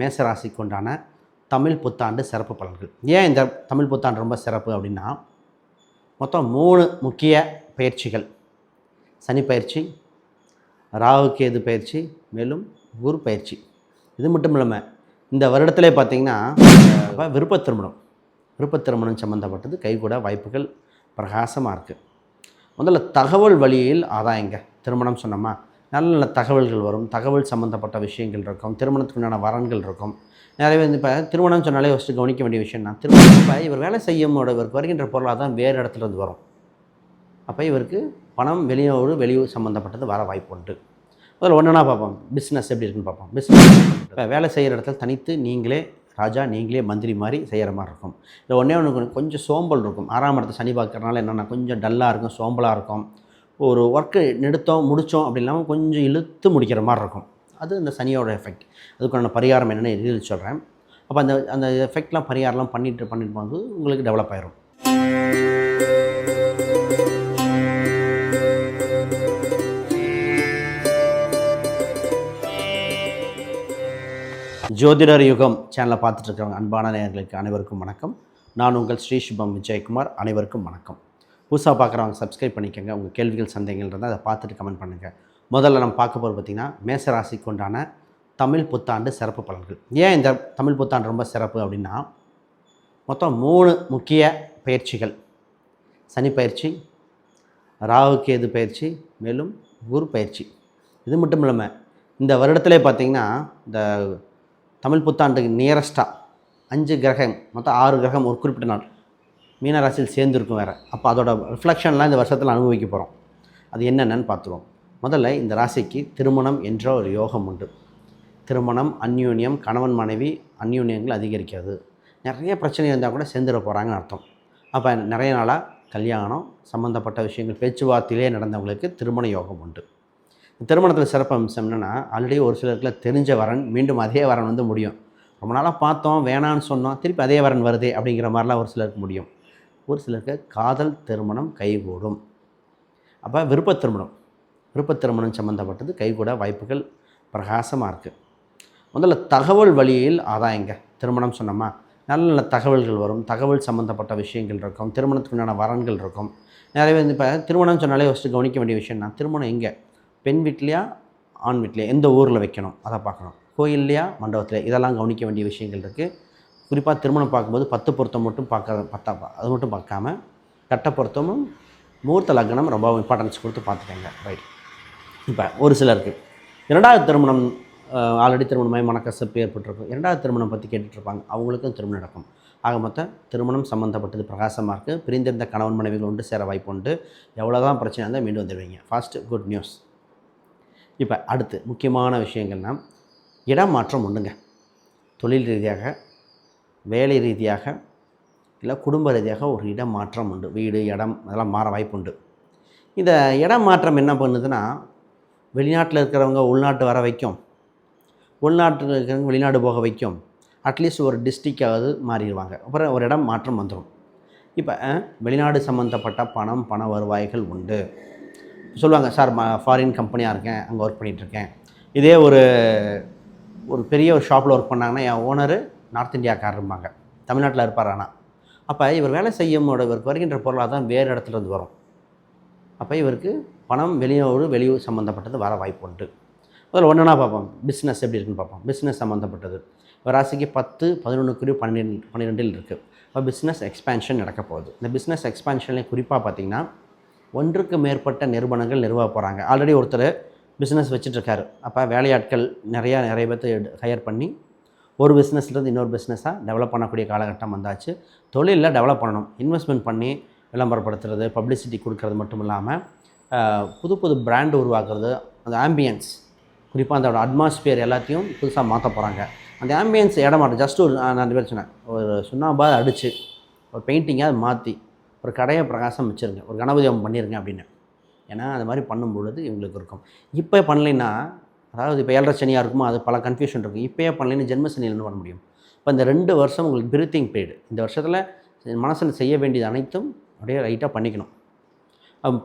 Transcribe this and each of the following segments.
மேசராசிக்கு உண்டான தமிழ் புத்தாண்டு சிறப்பு பலன்கள். ஏன் இந்த தமிழ் புத்தாண்டு ரொம்ப சிறப்பு அப்படின்னா மொத்தம் மூணு முக்கிய பயிற்சிகள். சனி பயிற்சி ராகு கேது பயிற்சி மேலும் குரு பயிற்சி. இது மட்டும் இல்லாமல் இந்த வருடத்திலே பார்த்தீங்கன்னா விருப்ப திருமணம் விருப்ப திருமணம் சம்மந்தப்பட்டது கைகூட வாய்ப்புகள் பிரகாசமாக இருக்குது முதல்ல தகவல் வழியில் ஆதாயங்க. திருமணம் சொன்னோமா? நல்ல நல்ல தகவல்கள் வரும். தகவல் சம்மந்தப்பட்ட விஷயங்கள் இருக்கும். திருமணத்துக்கு உண்டான வரன்கள் இருக்கும். நிறைய பேர் இப்போ திருமணம் சொன்னாலே ஃபஸ்ட்டு கவனிக்க வேண்டிய விஷயம் தான் திருமணம் இப்போ இவர் வேலை செய்யும் இவருக்கு வருகின்ற பொருளாக தான் வேறு இடத்துலேருந்து வரும். அப்போ இவருக்கு பணம் வெளியூர் வெளியூர் சம்மந்தப்பட்டது வர வாய்ப்பு உண்டு. அதில் ஒன்றுனா பார்ப்போம்? பிஸ்னஸ் எப்படி இருக்குன்னு பார்ப்போம். பிஸ்னஸ் இப்போ வேலை செய்கிற இடத்துல தனித்து நீங்களே ராஜா நீங்களே மந்திரி மாதிரி செய்கிற மாதிரி இருக்கும். இல்லை ஒன்றே ஒன்று கொஞ்சம் சோம்பல் இருக்கும். ஆறாம் இடத்த சனி பார்க்குறதுனால என்னென்னா கொஞ்சம் டல்லாக இருக்கும் சோம்பலாக இருக்கும். ஒரு ஒர்க்கு நிறுத்தோம் முடித்தோம் அப்படி இல்லாமல் கொஞ்சம் இழுத்து முடிக்கிற மாதிரி இருக்கும். அது இந்த சனியோட எஃபெக்ட் அதுக்கான பரிகாரம் என்னென்னு எழுதி சொல்கிறேன் அப்போ அந்த அந்த எஃபெக்ட்லாம் பரிகாரம்லாம் பண்ணிட்டு பண்ணிட்டு போகும்போது உங்களுக்கு டெவலப் ஆயிரும். ஜோதிடர் யுகம் சேனலை பார்த்துட்டு இருக்கிறவங்க அன்பான நேயர்களுக்கு அனைவருக்கும் வணக்கம். நான் உங்கள் ஸ்ரீ சுபம் விஜயகுமார். அனைவருக்கும் வணக்கம். புதுசாக பார்க்குறவங்க சப்ஸ்கிரைப் பண்ணிக்கோங்க. உங்கள் கேள்விகள் சந்தேகங்கள் இருந்தால் அதை பார்த்துட்டு கமெண்ட் பண்ணுங்கள் முதல்ல நம்ம பார்க்க போகிறது பார்த்திங்கன்னா மேசராசிக்கு உண்டான தமிழ் புத்தாண்டு சிறப்பு பலன்கள். ஏன் இந்த தமிழ் புத்தாண்டு ரொம்ப சிறப்பு அப்படின்னா மொத்தம் மூணு முக்கிய பயிற்சிகள். சனி பயிற்சி ராகு கேது பயிற்சி மேலும் குரு பயிற்சி. இது மட்டும் இல்லாமல் இந்த வருடத்திலே பார்த்திங்கன்னா இந்த தமிழ் புத்தாண்டுக்கு நியரஸ்ட்டாக அஞ்சு கிரகம் மொத்தம் ஆறு கிரகம் ஒரு குறிப்பிட்ட நாள். மீனராசியில் சேர்ந்துருக்கும் வேறு. அப்போ அதோட ரிஃப்ளெக்ஷன்லாம் இந்த வருஷத்தில் அனுபவிக்க போகிறோம் அது என்னென்னு பார்த்துருவோம். முதல்ல இந்த ராசிக்கு திருமணம் என்ற ஒரு யோகம் உண்டு. திருமணம் அந்யூன்யம் கணவன் மனைவி அந்யூன்யங்கள் அதிகரிக்கிறது. நிறைய பிரச்சனை இருந்தால் கூட சேர்ந்துட போகிறாங்கன்னு அர்த்தம். அப்போ நிறைய நாளாக கல்யாணம் சம்மந்தப்பட்ட விஷயங்கள் பேச்சுவார்த்தையிலே நடந்தவங்களுக்கு திருமண யோகம் உண்டு. திருமணத்தில் சிறப்பு அம்சம் என்னென்னா ஆல்ரெடி ஒரு சிலருக்குல தெரிஞ்ச வரன் மீண்டும் அதே வரன் வந்து முடியும். ரொம்ப நாளாக பார்த்தோம் வேணான்னு சொன்னோம் திருப்பி அதே வரன் வருதே அப்படிங்கிற மாதிரிலாம் ஒரு சிலருக்கு முடியும். ஒரு சிலருக்கு காதல் திருமணம் கைகூடும். அப்போ விருப்ப திருமணம். விருப்ப திருமணம் சம்மந்தப்பட்டது கைகூட வாய்ப்புகள் பிரகாசமாக இருக்குது முதல்ல தகவல் வழியில் ஆதாயங்க. திருமணம் சொன்னோமா? நல்ல நல்ல தகவல்கள் வரும். தகவல் சம்மந்தப்பட்ட விஷயங்கள் இருக்கும். திருமணத்துக்கு உண்டான வரன்கள் இருக்கும். நிறைய பேர் இப்போ திருமணம் சொன்னாலே ஃபஸ்ட்டு கவனிக்க வேண்டிய விஷயம்னா திருமணம் எங்கே? பெண் வீட்லையா ஆண் வீட்லையா எந்த ஊரில் வைக்கணும்? அதை பார்க்கணும். கோயில்லையா? மண்டபத்தில் இதெல்லாம் கவனிக்க வேண்டிய விஷயங்கள் இருக்குது குறிப்பாக திருமணம் பார்க்கும்போது பத்து பொருத்தம் மட்டும் பார்க்க பத்தா அது மட்டும் பார்க்காம கட்ட பொருத்தமும் முகூர்த்த லக்னம் ரொம்ப இம்பார்ட்டன்ஸ் கொடுத்து பார்த்துக்கங்க. ரைட் இப்போ ஒரு சிலருக்கு. இரண்டாவது திருமணம் ஆல்ரெடி திருமணமாய் மனக்கசப்பு ஏற்பட்டிருக்கும் இரண்டாவது திருமணம் பற்றி கேட்டுட்ருப்பாங்க. அவங்களுக்கும் திருமணம் நடக்கும். ஆக மொத்தம் திருமணம் சம்மந்தப்பட்டது பிரகாசமாக இருக்குது பிரிந்திருந்த கணவன் மனைவிகள் ஒன்று சேர வாய்ப்பு உண்டு. எவ்வளோ தான் பிரச்சனை இருந்தால் மீண்டும் வந்துடுவீங்க. ஃபாஸ்ட்டு குட் நியூஸ் இப்போ அடுத்து முக்கியமான விஷயங்கள்னா மாற்றம் உண்டுங்க. தொழில் ரீதியாக வேலை ரீதியாக இல்லை குடும்ப ரீதியாக ஒரு இடம் மாற்றம் உண்டு. வீடு இடம் அதெல்லாம் மாற வாய்ப்பு உண்டு இந்த இடம் மாற்றம் என்ன பண்ணுதுன்னா வெளிநாட்டில் இருக்கிறவங்க உள்நாட்டு வர வைக்கும். உள்நாட்டில் இருக்கிறவங்க வெளிநாடு போக வைக்கும். அட்லீஸ்ட் ஒரு டிஸ்ட்ரிக்டாவது மாறிடுவாங்க. அப்புறம் ஒரு இடம் மாற்றம் வந்துடும் இப்போ வெளிநாடு சம்மந்தப்பட்ட பணம் பண வருவாய்கள் உண்டு. சொல்லுவாங்க சார் ம ஃபாரின் கம்பெனியாக இருக்கேன். அங்கே ஒர்க் பண்ணிகிட்ருக்கேன் இதே ஒரு ஒரு பெரிய ஒரு ஷாப்பில் ஒர்க் பண்ணாங்கன்னா என் ஓனரு நார்த் இந்தியாக்காரரும்பாங்க. தமிழ்நாட்டில் இருப்பார் ஆனால் அப்போ இவர் வேலை செய்யும் இவருக்கு வருகின்ற பொருளாக தான் வேறு இடத்துலேருந்து வரும். அப்போ இவருக்கு பணம் வெளியூர் வெளியூர் சம்மந்தப்பட்டது வர வாய்ப்பு உண்டு. அதில் ஒன்றுனா பார்ப்போம். பிஸ்னஸ் எப்படி இருக்குன்னு பார்ப்போம். பிஸ்னஸ் சம்மந்தப்பட்டது ராசிக்கு பத்து பதினொன்றுக்குரிய பன்னெண்டு பன்னிரெண்டில் இருக்குது இப்போ பிஸ்னஸ் எக்ஸ்பேன்ஷன் நடக்க போகுது. இந்த பிஸ்னஸ் எக்ஸ்பேன்ஷன்லேயே குறிப்பாக பார்த்தீங்கன்னா ஒன்றுக்கு மேற்பட்ட நிறுவனங்கள் நிறுவ போகிறாங்க ஆல்ரெடி ஒருத்தர் பிஸ்னஸ் வச்சுட்ருக்காரு அப்போ வேலையாட்கள் நிறையா நிறைய பேர்த்து ஹையர் பண்ணி ஒரு பிஸ்னஸ்லேருந்து இன்னொரு பிஸ்னஸாக டெவலப் பண்ணக்கூடிய காலகட்டம் வந்தாச்சு. தொழிலில் டெவலப் பண்ணணும். இன்வெஸ்ட்மெண்ட் பண்ணி விளம்பரப்படுத்துறது பப்ளிசிட்டி கொடுக்கறது மட்டும் இல்லாமல் புது புது பிராண்ட் உருவாக்குறது அந்த ஆம்பியன்ஸ் குறிப்பாக அதோட அட்மாஸ்பியர் எல்லாத்தையும் புதுசாக மாற்ற போகிறாங்க அந்த ஆம்பியன்ஸ் இடமாட்டம் ஜஸ்ட் ஒரு நான் ரெண்டு பேர் சொன்னேன். ஒரு சுண்ணாம்பாக அடித்து ஒரு பெயிண்டிங்காக அதை மாற்றி ஒரு கடையை பிரகாசம் வச்சுருங்க ஒரு கணபதி ஹோமம் பண்ணிருங்க அப்படின்னு. ஏன்னா அது மாதிரி பண்ணும் பொழுது இவங்களுக்கு இருக்கும். இப்போ பண்ணலைன்னா அதாவது இப்போ ஏழரை சனியாக இருக்குமோ அது பல கன்ஃபியூஷன் இருக்கும் இப்போயே பண்ணலைன்னு ஜென்ம சனியில் என்ன பண்ண முடியும். இப்போ இந்த ரெண்டு வருஷம் உங்களுக்கு பிரீத்திங் பீரியடு இந்த வருஷத்தில் மனசில் செய்ய வேண்டியது அனைத்தும் அப்படியே ரைட்டாக பண்ணிக்கணும்.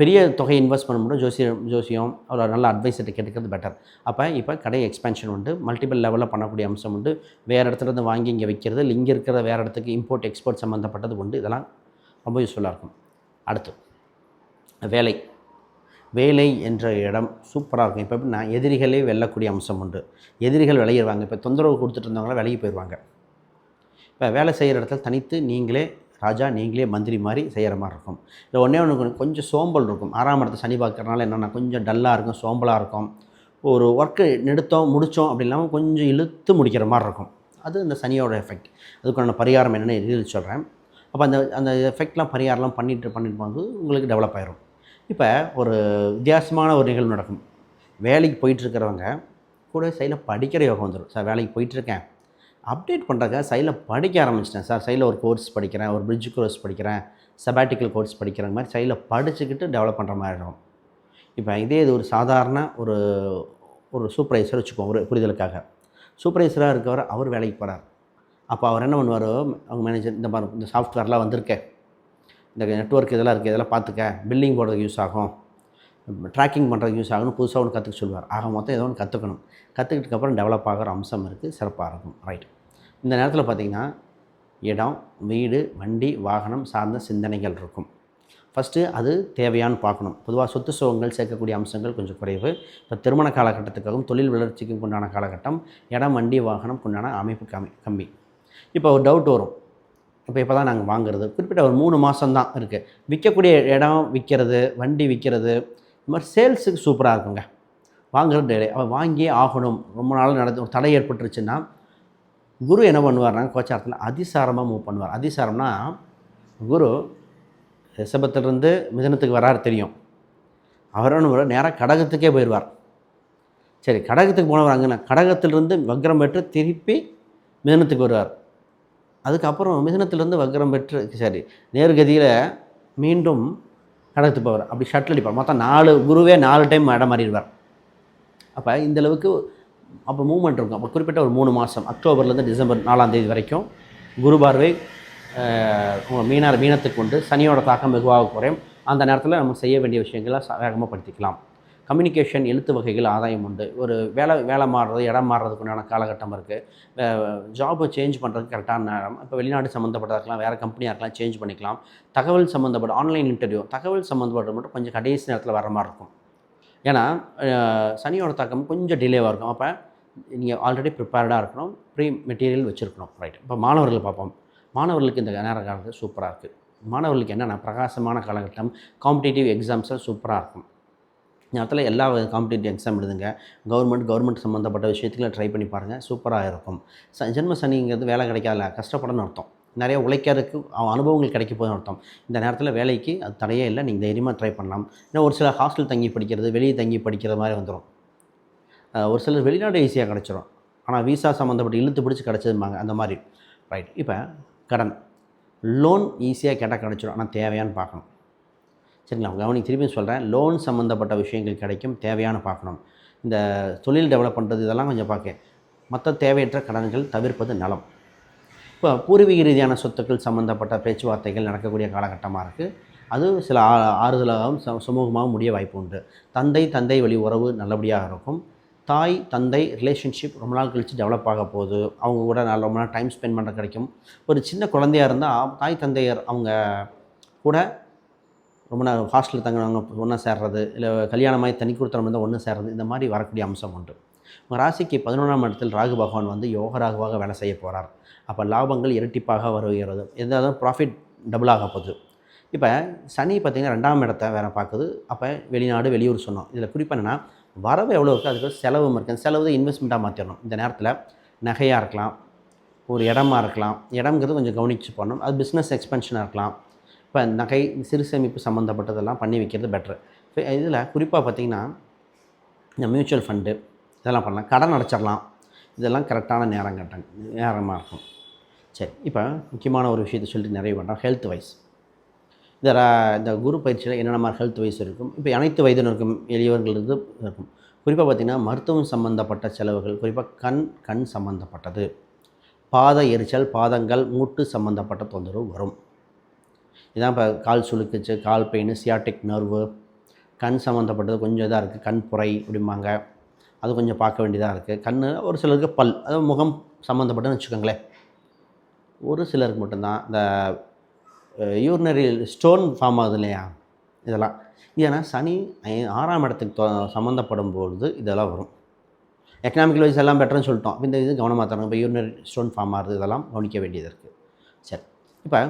பெரிய தொகை இன்வெஸ்ட் பண்ண முடியும். ஜோசியம் ஜோசியம் ஒரு நல்ல அட்வைஸர்கிட்ட கேட்டுக்கிறது பெட்டர் அப்போ இப்போ கடை எக்ஸ்பென்ஷன் உண்டு. மல்டிபிள் லெவலில் பண்ணக்கூடிய அம்சம் உண்டு. வேறு இடத்துல இருந்து வாங்கி இங்கே விற்கிறது இல்லை இங்கே இருக்கிற வேறு இடத்துக்கு இம்போர்ட் எக்ஸ்போர்ட் சம்மந்தப்பட்டது உண்டு. இதெல்லாம் ரொம்ப யூஸ்ஃபுல்லாக இருக்கும். அடுத்து வேலை. வேலை என்ற இடம் சூப்பராக இருக்கும். இப்போ எப்படின்னா எதிரிகளே வெல்லக்கூடிய அம்சம் உண்டு. எதிரிகள் விளையிடுவாங்க இப்போ தொந்தரவு கொடுத்துட்டு இருந்தவங்களாம் விலகி போயிடுவாங்க. இப்போ வேலை செய்கிற இடத்துல தனித்து நீங்களே ராஜா நீங்களே மந்திரி மாதிரி செய்கிற மாதிரி இருக்கும். இல்லை ஒன்றே ஒன்று கொஞ்சம் சோம்பல் இருக்கும். ஆறாம் இடத்த சனி பார்க்கறனால என்னென்னா கொஞ்சம் டல்லாக இருக்கும் சோம்பலாக இருக்கும். ஒரு ஒர்க்கு நெடுத்தோம் முடித்தோம் அப்படி இல்லாமல் கொஞ்சம் இழுத்து முடிக்கிற மாதிரி இருக்கும். அது இந்த சனியோட எஃபெக்ட் அதுக்கான பரிகாரம் என்னென்னு எழுதி சொல்கிறேன் அப்போ அந்த அந்த எஃபெக்ட்லாம் பரிகாரம்லாம் பண்ணிட்டு பண்ணிட்டு போது உங்களுக்கு டெவலப் ஆயிரும். இப்போ ஒரு வித்தியாசமான ஒரு நிகழ்வு நடக்கும். வேலைக்கு போயிட்டுருக்கிறவங்க கூட சைடில் படிக்கிற யோகம் வந்துடும் சார் வேலைக்கு போயிட்டுருக்கேன். அப்டேட் பண்ணுறக்க சைடில் படிக்க ஆரம்பிச்சிட்டேன். சார் சைடில் ஒரு கோர்ஸ் படிக்கிறேன். ஒரு பிரிட்ஜ் கோர்ஸ் படிக்கிறேன். சபாட்டிக்கல் கோர்ஸ் படிக்கிற மாதிரி சைடில் படிச்சுக்கிட்டு டெவலப் பண்ணுற மாதிரி இருக்கும் இப்போ இதே இது ஒரு சாதாரண ஒரு ஒரு சூப்பர்வைசர் வச்சுக்கோங்க ஒரு புரிதலுக்காக. சூப்பர்வைசராக இருக்கவர் அவர் வேலைக்கு போகிறார் அப்போ அவர் என்ன பண்ணுவார் அவங்க மேனேஜர் இந்த மாதிரி இந்த சாஃப்ட்வேர்லாம் வந்திருக்கேன் இந்த நெட்வொர்க் இதெல்லாம் இருக்குது இதெல்லாம் பார்த்துக்க. பில்லிங் போடுறதுக்கு யூஸ் ஆகும். ட்ராக்கிங் பண்ணுறதுக்கு யூஸ் ஆகும்னு புதுசாக ஒன்று கற்றுக்க சொல்லுவார். ஆக மொத்தம் ஏதோ ஒன்று கற்றுக்கணும் கற்றுக்கிட்டதுக்கப்புறம் டெவலப் ஆகிற அம்சம் இருக்குது சிறப்பாக இருக்கும். ரைட் இந்த நேரத்தில் பார்த்திங்கன்னா இடம் வீடு வண்டி வாகனம் சார்ந்த சிந்தனைகள் இருக்கும். ஃபஸ்ட்டு அது தேவையான்னு பார்க்கணும். பொதுவாக சொத்து சுகங்கள் சேர்க்கக்கூடிய அம்சங்கள் கொஞ்சம் குறைவு. இப்போ திருமண காலகட்டத்துக்காகவும் தொழில் வளர்ச்சிக்கும் உண்டான காலகட்டம் இடம் வண்டி வாகனம் உண்டான அமைப்பு கம்மி கம்மி. இப்போ ஒரு டவுட் வரும். இப்போ இப்போ தான் நாங்கள் வாங்குறது. குறிப்பிட்ட ஒரு மூணு மாதம் தான் இருக்குது விற்கக்கூடிய இடம் விற்கிறது வண்டி விற்கிறது இந்த மாதிரி சேல்ஸுக்கு சூப்பராக இருக்குங்க. வாங்குறது டெய்லி. அவள் வாங்கியே ஆகணும். ரொம்ப நாள் நடந்து ஒரு தடை ஏற்பட்டுருச்சுன்னா குரு என்ன பண்ணுவார்னா கோச்சாரத்தில் அதிசாரமாக மூவ் பண்ணுவார். அதிசாரம்னா குரு ரிஷபத்திலிருந்து மிதனத்துக்கு வராரு தெரியும். அவர் என்ன நேராக கடகத்துக்கே போயிடுவார். சரி கடகத்துக்கு போனவர் அங்கே கடகத்திலிருந்து வக்ரம் பெற்று திருப்பி மிதனத்துக்கு வருவார். அதுக்கப்புறம் மிதனத்திலேருந்து வக்ரம் பெற்று சரி நேர்கதியில் மீண்டும் கடகத்துக்கு போவார் அப்படி ஷட்டில் அடிப்பார். மொத்தம் நாலு குருவே நாலு டைம் இடம் மாறிடுவார். அப்போ இந்த அளவுக்கு அப்போ மூவ்மெண்ட் இருக்கும். அப்போ குறிப்பிட்ட ஒரு மூணு மாதம் அக்டோபர்லேருந்து டிசம்பர் நாலாம் தேதி வரைக்கும் குரு பார்வை மீனார் மீனத்துக்கு உண்டு சனியோட தாக்கம் வெகுவாக குறையும். அந்த நேரத்தில் நம்ம செய்ய வேண்டிய விஷயங்களை ச- வேகமாக படுத்திக்கலாம். கம்யூனிகேஷன் எழுத்து வகைகள் ஆதாயம் உண்டு. ஒரு வேலை வேலை மாறுறது இடம் மாறுறதுக்கு உண்டான காலகட்டம் இருக்குது ஜாபை சேஞ்ச் பண்ணுறதுக்கு கரெக்டான நேரம். இப்போ வெளிநாடு சம்மந்தப்பட்டதாக இருக்கலாம் வேறு கம்பெனியாக இருக்கலாம் சேஞ்ச் பண்ணிக்கலாம். தகவல் சம்மந்தப்பட்ட ஆன்லைன் இன்டர்வியூ தகவல் சம்மந்தப்பட்ட மட்டும் கொஞ்சம் கடைசி நேரத்தில் வர மாதிரி இருக்கும். ஏன்னா சனியோட தாக்கம் கொஞ்சம் டிலேவாக இருக்கும். அப்போ நீங்கள் ஆல்ரெடி ப்ரிப்பேர்டாக இருக்கணும் ப்ரீ மெட்டீரியல் வச்சுருக்கணும் ரைட் இப்போ மாணவர்கள் பார்ப்போம். மாணவர்களுக்கு இந்த நேர காலத்தில் சூப்பராக இருக்குது மாணவர்களுக்கு என்னென்னா பிரகாசமான காலகட்டம் காம்படிட்டிவ் எக்ஸாம்ஸில் சூப்பராக இருக்கும். நேரத்தில் எல்லா காம்படிட்டிவ் எக்ஸாம் எழுதுங்க. கவர்மெண்ட் கவர்மெண்ட் சம்மந்தப்பட்ட விஷயத்துக்குலாம் ட்ரை பண்ணி பாருங்கள் சூப்பராக இருக்கும். ச ஜென்ம சனிங்கிறது வேலை கிடைக்காதுல கஷ்டப்படணும்னு அர்த்தம். நிறைய உழைக்கிறதுக்கு அவன் அனுபவங்கள் கிடைக்க போதுன்னு அர்த்தம். இந்த நேரத்தில் வேலைக்கு அது தடையே இல்லை. நீங்கள் தைரியமாக ட்ரை பண்ணலாம். ஏன்னா ஒரு சில ஹாஸ்டல் தங்கி படிக்கிறது வெளியே தங்கி படிக்கிற மாதிரி வந்துடும் ஒரு சிலர் வெளிநாடு ஈஸியாக கிடச்சிரும். ஆனால் விசா சம்மந்தப்பட்ட இழுத்து பிடிச்சி கிடச்சதுமாங்க அந்த மாதிரி. ரைட் இப்போ கடன். லோன் ஈஸியாக கேட்டால் கிடச்சிரும். ஆனால் தேவையான்னு பார்க்கணும். சரிங்களா கவனி திருப்பி சொல்கிறேன் லோன் சம்மந்தப்பட்ட விஷயங்கள் கிடைக்கும். தேவையான பார்க்கணும். இந்த தொழில் டெவலப் பண்ணுறது இதெல்லாம் கொஞ்சம் பார்க்க. மற்ற தேவையற்ற கடன்கள் தவிர்ப்பது நலம். இப்போ பூர்வீக ரீதியான சொத்துக்கள் சம்மந்தப்பட்ட பேச்சுவார்த்தைகள் நடக்கக்கூடிய காலகட்டமாக இருக்குது அது சில ஆ- ஆறுதலாகவும் சுமூகமாகவும் முடிய வாய்ப்பு உண்டு. தந்தை தந்தை வழி உறவு நல்லபடியாக இருக்கும். தாய் தந்தை ரிலேஷன்ஷிப் ரொம்ப நாள் கழித்து டெவலப் ஆக போகுது. அவங்க கூட நல்ல ரொம்ப நாள் டைம் ஸ்பெண்ட் பண்ண கிடைக்கும். ஒரு சின்ன குழந்தையாக இருந்தால் தாய் தந்தையர் அவங்க கூட ரொம்ப நாள் ஹாஸ்டலில் தங்கினவங்க ஒன்றா சேர்றது இல்லை கல்யாணமாகி தனி கொடுத்தவங்க இருந்தால் ஒன்று சேர்றது இந்த மாதிரி வரக்கூடிய அம்சம் உண்டு. உங்கள் ராசிக்கு பதினொன்றாம் இடத்தில் ராகு பகவான் வந்து யோக ராகுவாக வேலை செய்ய போகிறார் அப்போ லாபங்கள் இரட்டிப்பாக வருகிறது. எதாவது ப்ராஃபிட் டபுளாக போகுது. இப்போ சனி பார்த்திங்கன்னா ரெண்டாம் இடத்த வேறு பார்க்குது. அப்போ வெளிநாடு வெளியூர் சொன்னோம். இதில் குறிப்பாக என்னென்னா வரவு எவ்வளோ இருக்குது அதுக்கு செலவும் இருக்குது செலவு இன்வெஸ்ட்மெண்ட்டாக மாற்றிடணும் இந்த நேரத்தில் நகையாக இருக்கலாம் ஒரு இடமா இருக்கலாம். இடம்ங்கிறது கொஞ்சம் கவனித்து பண்ணணும். அது பிஸ்னஸ் எக்ஸ்பென்ஷனாக இருக்கலாம். இப்போ நகை சிறு சேமிப்பு சம்மந்தப்பட்டதெல்லாம் பண்ணி வைக்கிறது பெட்ரு இப்போ இதில் குறிப்பாக பார்த்திங்கன்னா இந்த மியூச்சுவல் ஃபண்டு இதெல்லாம் பண்ணலாம். கடன் அடைச்சிடலாம். இதெல்லாம் கரெக்டான நேரம் கட்டம் நேரமாக இருக்கும். சரி இப்போ முக்கியமான ஒரு விஷயத்தை சொல்லிட்டு நிறைய பண்ணுறோம் ஹெல்த் வைஸ் இந்த ர- இந்த குரு பயிற்சியில் என்னென்ன மாதிரி ஹெல்த் வைஸ் இருக்கும்? இப்போ அனைத்து வயதினருக்கும் எளியவர்களுக்கு இருக்கும். குறிப்பாக பார்த்திங்கன்னா மருத்துவம் சம்மந்தப்பட்ட செலவுகள் குறிப்பாக கண் கண் சம்மந்தப்பட்டது. பாத எரிச்சல் பாதங்கள் மூட்டு சம்மந்தப்பட்ட தொந்தரவு வரும். இதான் இப்போ கால் சுளுக்குச்சு கால் பெயின் சியாட்டிக் நர்வு கண் சம்மந்தப்பட்டது கொஞ்சம் இதாக இருக்குது. கண் புரை அப்படிம்பாங்க. அது கொஞ்சம் பார்க்க வேண்டியதாக இருக்குது. கண் ஒரு சிலருக்கு பல் அதாவது முகம் சம்மந்தப்பட்டதுன்னு வச்சுக்கோங்களேன். ஒரு சிலருக்கு மட்டும்தான் இந்த யூரினரி ஸ்டோன் ஃபார்ம் ஆகுது இல்லையா? இதெல்லாம். ஏன்னா சனி ஆறாம் இடத்துக்கு சம்மந்தப்படும் பொழுது இதெல்லாம் வரும். எக்கனாமிக்கல் வைஸ் எல்லாம் பெட்டர்னு சொல்லிட்டோம். இந்த இது கவனமாக தரணும். இப்போ யூரினரி ஸ்டோன் ஃபார்ம் ஆகுது. இதெல்லாம் கவனிக்க வேண்டியது இருக்குது. சரி. இப்போ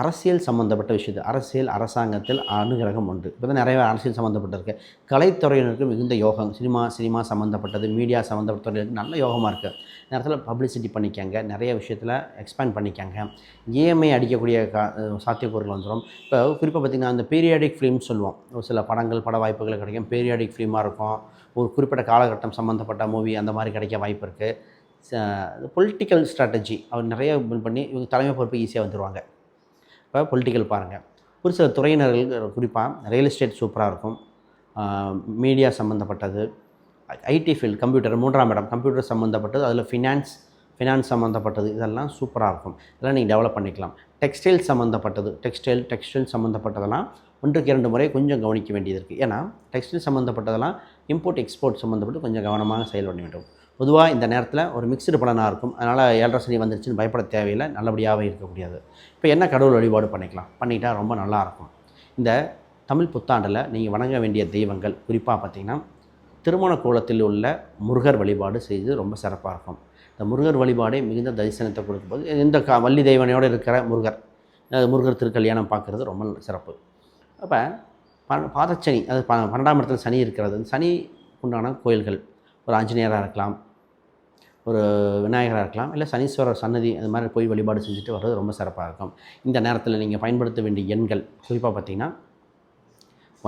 அரசியல் சம்மந்தப்பட்ட விஷயத்து அரசியல் அரசாங்கத்தில் அனுகிரகம் உண்டு. இப்போ தான் நிறைய அரசியல் சம்மந்தப்பட்டிருக்கு கலைத்துறையினருக்கு மிகுந்த யோகம் சினிமா சினிமா சம்மந்தப்பட்டது மீடியா சம்மந்தப்பட்ட துறையினருக்கு நல்ல யோகமாக இருக்குது நேரத்தில் பப்ளிசிட்டி பண்ணிக்கங்க நிறைய விஷயத்தில் எக்ஸ்பேண்ட் பண்ணிக்கங்க. இஎம்ஐ அடிக்கக்கூடிய கா சாத்தியக்கூறுகள் வந்துடும் இப்போ குறிப்பாக பார்த்திங்கன்னா அந்த பீரியாடிக் ஃபிலிம் சொல்லுவோம். ஒரு சில படங்கள் பட வாய்ப்புகள் கிடைக்கும். பீரியாடிக் ஃபிலிமாக இருக்கும். ஒரு குறிப்பிட்ட காலகட்டம் சம்மந்தப்பட்ட மூவி அந்த மாதிரி கிடைக்க வாய்ப்பு இருக்குது பொலிட்டிக்கல் ஸ்ட்ராட்டஜி அவர் நிறைய பண்ணி இவங்க தலைமை பொறுப்பு ஈஸியாக வந்துடுவாங்க இப்போ பொலிட்டிக்கல் பாருங்கள் ஒரு சில துறையினர்கள் குறிப்பாக ரியல் எஸ்டேட் சூப்பராக இருக்கும். மீடியா சம்மந்தப்பட்டது ஐடி ஃபீல்ட் கம்ப்யூட்டர் மூன்றாம் இடம் கம்ப்யூட்டர் சம்மந்தப்பட்டது அதில் ஃபினான்ஸ் ஃபினான்ஸ் சம்மந்தப்பட்டது இதெல்லாம் சூப்பராக இருக்கும். இதெல்லாம் நீங்கள் டெவலப் பண்ணிக்கலாம். டெக்ஸ்டைல் சம்மந்தப்பட்டது டெக்ஸ்டைல் டெக்ஸ்டைல் சம்மந்தப்பட்டதெல்லாம் ஒன்றுக்கு இரண்டு முறை கொஞ்சம் கவனிக்க வேண்டியது இருக்குது ஏன்னா டெக்ஸ்டைல் சம்மந்தப்பட்டதெல்லாம் இம்போர்ட் எக்ஸ்போர்ட் சம்மந்தப்பட்டு கொஞ்சம் கவனமாக செயல்பட வேண்டும். பொதுவாக இந்த நேரத்தில் ஒரு மிக்சடு பலனாக இருக்கும். அதனால் ஏழரை சனி வந்துருச்சுன்னு பயப்பட தேவையில்லை. நல்லபடியாகவே இருக்கக்கூடியது இப்போ என்ன கடவுள் வழிபாடு பண்ணிக்கலாம்? பண்ணிக்கிட்டால் ரொம்ப நல்லாயிருக்கும் இந்த தமிழ் புத்தாண்டில் நீங்கள் வணங்க வேண்டிய தெய்வங்கள் குறிப்பாக பார்த்தீங்கன்னா திருமண கோலத்தில் உள்ள முருகர் வழிபாடு செய்து ரொம்ப சிறப்பாக இருக்கும். இந்த முருகர் வழிபாடே மிகுந்த தரிசனத்தை கொடுக்கும்போது இந்த க வள்ளி தெய்வனையோடு இருக்கிற முருகர் முருகர் திருக்கல்யாணம் பார்க்குறது ரொம்ப சிறப்பு. அப்போ ப பாதச்சனி அது ப பன்னெண்டாம் இடத்துல சனி இருக்கிறது. சனி உண்டான கோயில்கள் ஒரு ஆஞ்சநேயராக இருக்கலாம் ஒரு விநாயகராக இருக்கலாம் இல்லை சனீஸ்வரர் சன்னதி அது மாதிரி போய் வழிபாடு செஞ்சுட்டு வர்றது ரொம்ப சிறப்பாக இருக்கும். இந்த நேரத்தில் நீங்கள் பயன்படுத்த வேண்டிய எண்கள் குறிப்பாக பார்த்தீங்கன்னா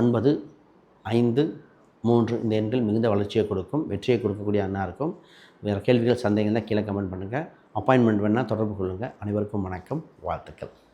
ஒன்பது ஐந்து மூன்று இந்த எண்கள் மிகுந்த வளர்ச்சியை கொடுக்கும் வெற்றியை கொடுக்கக்கூடிய அண்ணாக இருக்கும். வேறு கேள்விகள் சந்தேகம் தான் கீழே கமெண்ட் பண்ணுங்கள் அப்பாயின்மெண்ட் வேணால் தொடர்பு கொள்ளுங்கள் அனைவருக்கும் வணக்கம் வாழ்த்துக்கள்.